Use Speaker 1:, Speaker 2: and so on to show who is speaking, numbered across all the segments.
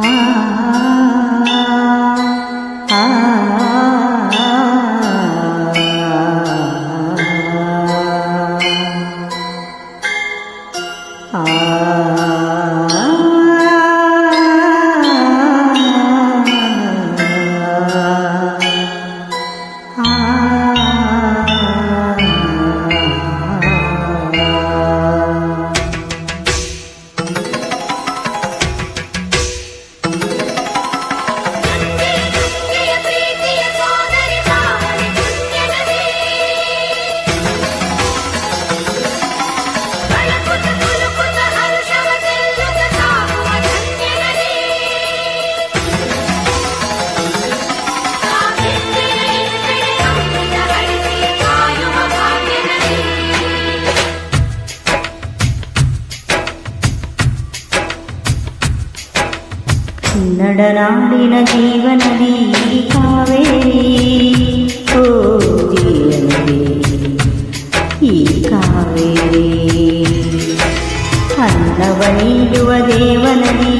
Speaker 1: 아, 아, 아. నడనాడిన జీవనది కావేరి ఓ జీవనది ఈ కావేరి అన్నవ దేవనది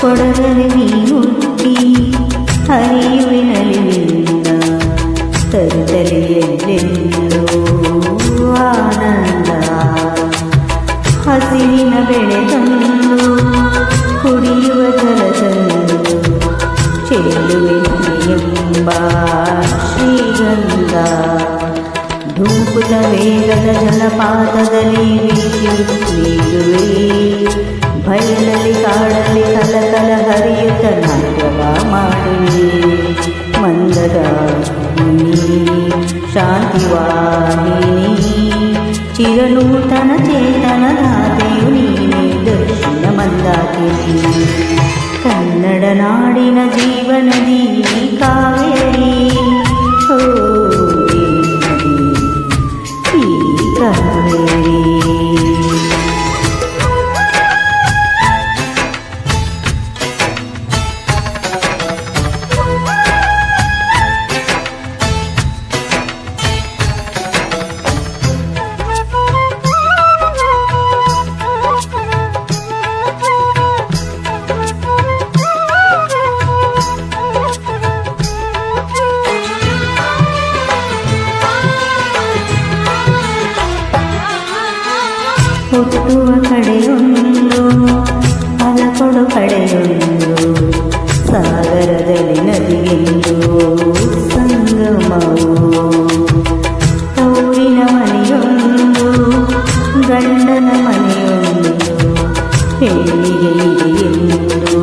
Speaker 1: ಕೊಡಗಲಿ ಹುಟ್ಟಿ ಹರಿಯುವಿನಲಿಂದ ತರುತ್ತಲೆಯಲ್ಲೆಲ್ಲೋ ಆನಂದ ಹಸಿರಿನ ಬೆಳೆ ತಂದು ಕುಡಿಯುವ ಜಲ ತಂದು ಚೆಲ್ಲುವೆ ಎಂಬ ಶ್ರೀಗಂಧ ಧೂಪುತ ವೇಗದ ಜಲಪಾತದಲ್ಲಿ ನೀಡುವೆ ಬಯಲಲ್ಲಿ ಕಾಡಲ್ಲಿ ಕಲಕಲ ಹರಿಯುತ್ತ ನಾಟ್ಯವ ಮಾಡುವೆ ಮಂದದ ಶಾಂತಿವಾಹಿನಿ ಚಿರನೂತನ ಚೇತನ ದಾತೆಯು ನೀನೆ ದಕ್ಷಿಣ ಮಂದಾಕಿನಿ ಕನ್ನಡ ನಾಡಿನ ಜೀವನದಿ ಕಾವೇರಿ ಓ ಹುಟ್ಟುವ ಕಡೆಯೊಂದು ಕೊಡು ಕಡೆಯೊಂದು ಸಾಗರದಲ್ಲಿ ನದಿಗೆಂದು ಸಂಗಮವು ತೌರಿನ ಮನೆಯೊಂದು ಗಂಡನ ಮನೆಯೊಂದು ಹೆಣ್ಣಿಗೆ ಇದೆಯೆಂದು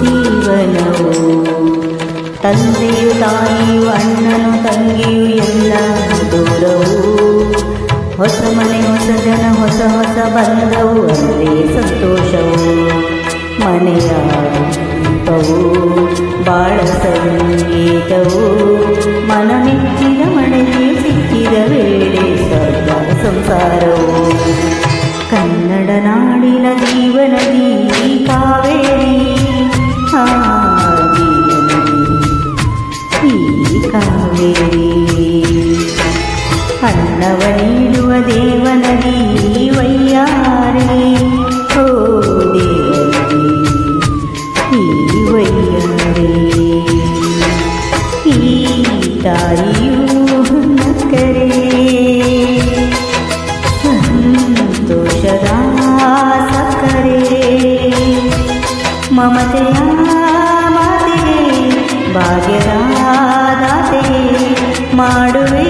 Speaker 1: ಜೀವನವು ತಂದೆಯು ತಾಯಿಯು ಅಣ್ಣನು ತಂಗಿಯು ಎಲ್ಲ ದೂರವು ಹೊಸ ಮನೆ ಹೊಸ ಜನ ಹೊಸ ಹೊಸ ಬಂದವು ಅಂದರೆ ಸಂತೋಷವು ಮನೆಯ ದೀಪವು ಬಾಳ ಸಂಗೀತವು ಮನ ಮೆಚ್ಚಿದ ಮನೆಗೆ ಸಿಕ್ಕಿದ ವೇಳೆ ಸ್ವರ್ಗ ಸಂಸಾರವು ಅನ್ನವ ನೀಡುವ ದೇವನದಿ ವಯ್ಯಾರೆ ಓ ದೇವನದಿ ಈ ವಯ್ಯಾರೆ ಈ ತಾಯಿಯೂ ನಕ್ಕರೆ ಸಂತೋಷದ ಸಕ್ಕರೆ ಮಮತೆಯ ಮಾತೆ ಭಾಗ್ಯದ ದಾತೆ ಮಾಡುವೆ